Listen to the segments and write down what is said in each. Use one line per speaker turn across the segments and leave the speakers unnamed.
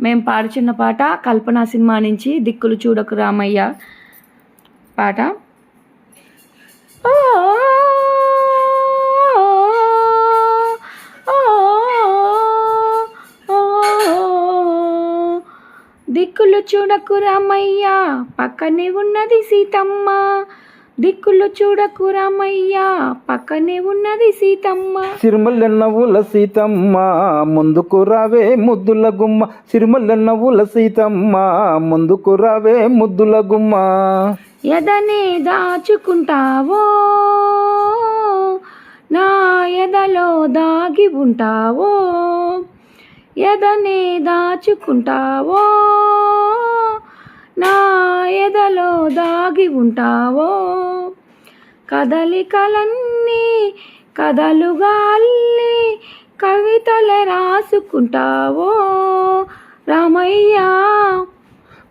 మేము పాడుచున్న పాట కల్పన సినిమా నుంచి దిక్కులు చూడకు రామయ్య పాట. ఓ, ఓ, దిక్కులు చూడకు రామయ్య పక్కనే ఉన్నది సీతమ్మ. దిక్కులు చూడకు రామయ్య పక్కనే ఉన్నది సీతమ్మ.
సిరిమల్లె నవ్వుల సీతమ్మ ముందుకు రావే ముద్దుల గుమ్మ. సిరిమల్లె నవ్వుల సీతమ్మ ముందుకు రావే ముద్దుల గుమ్మ.
ఎదనే దాచుకుంటావో నా ఎదలో దాగి ఉంటావో ఎదనే దాచుకుంటావో. నా ఎదలో దాగి ఉంటావో? కదలికలన్నీ కథలుగా అల్లి కవితలు రాసుకుంటావో? రామయ్య!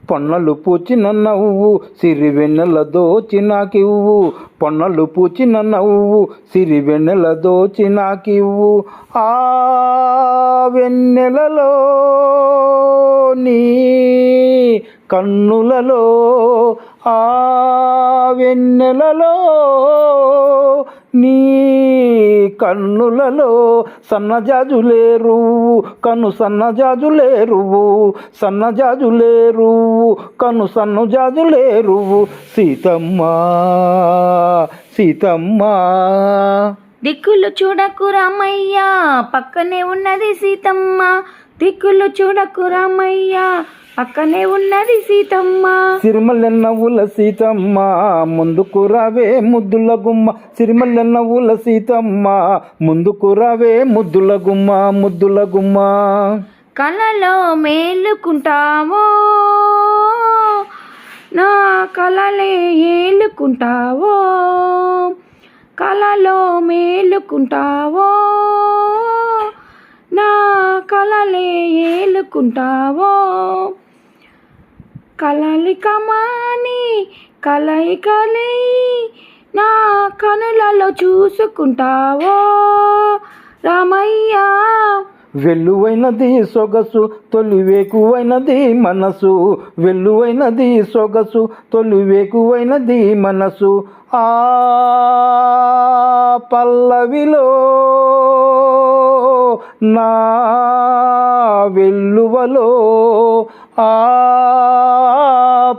పొన్నలు పూచిన నవ్వు సిరి వెన్నెల దోచి నాకివ్వు పొన్నలు పూచిన నవ్వు సిరి వెన్నెల దోచి నాకివ్వు ఆ వెన్నెలలో నీ కన్నులలో ఆ వెన్నెలలో నీ కన్నులలో సన్నజాజులేరు కను సన్నజాజులేరు సన్నజాజులేరు కను సన్నజాజులేరు సీతమ్మ సీతమ్మ.
దిక్కులు చూడకు రామయ్య పక్కనే ఉన్నది సీతమ్మ. దిక్కులు చూడకు రామయ్య పక్కనే ఉన్నది సీతమ్మ.
సిరిమల్లె నవ్వుల సీతమ్మ. ముందుకు రావే ముద్దుల గుమ్మ. సిరిమల్లె నవ్వుల సీతమ్మ. ముందుకు రావే ముద్దుల గుమ్మ ముద్దుల గుమ్మ.
కలలో మేలుకుంటావో? నా కలలే ఏలుకుంటావో? కలలో మేలుకుంటావో? నా కలలే ఏలుకుంటావో? కలలికమాని కలయికలై నా కనులలో చూసుకుంటావో రామయ్య.
వెల్లువైనది సొగసు తొలివేకువైనది మనసు. వెల్లువైనది సొగసు తొలివేకువైనది మనసు. ఆ పల్లవిలో నా వెల్లువలో ఆ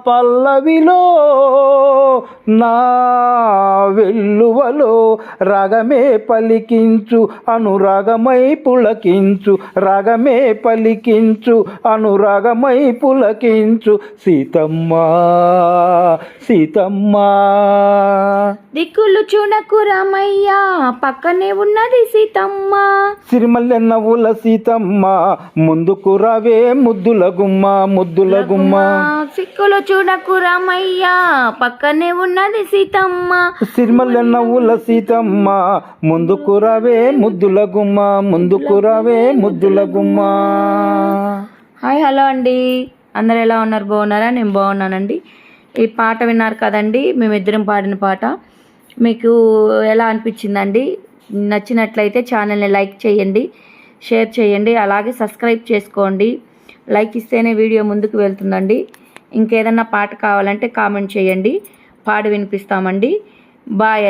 పల్లవిలో నా వెల్లువలో రాగమే పలికించు అనురాగమై పులకించు రాగమే పలికించు అనురాగమై పులకించు. సీతమ్మ సీతమ్మ.
దిక్కులు చూడకు రామయ్య పక్కనే ఉన్నది సీతమ్మ.
సిరిమల్లె నవ్వుల సీతమ్మ ముందుకు రావే ముద్దుల గుమ్మ. ముద్దుల గుమ్మ.
సిక్కులు చూడకు రామయ్య. పక్కనే ఉన్నది సీతమ్మ.
సిరిమల్లె నవ్వుల సీతమ్మ. ముందుకు రావే ముద్దుల గుమ్మ. ముందుకు రావే ముద్దుల గుమ్మ.
హాయ్ హలో అండి. అందరు ఎలా ఉన్నారు? బాగున్నారా? నేను బాగున్నానండి. ఈ పాట విన్నారు కదండి. మేమిద్దరం పాడిన పాట. మీకు ఎలా అనిపించిందండి? నచ్చినట్లయితే ఛానల్ని లైక్ చేయండి షేర్ చేయండి అలాగే సబ్స్క్రైబ్ చేసుకోండి. లైక్ ఇస్తేనే వీడియో ముందుకు వెళ్తుందండి. ఇంకేదన్నా పాట కావాలంటే కామెంట్ చేయండి. పాడి వినిపిస్తామండి. బాయ్ అండి.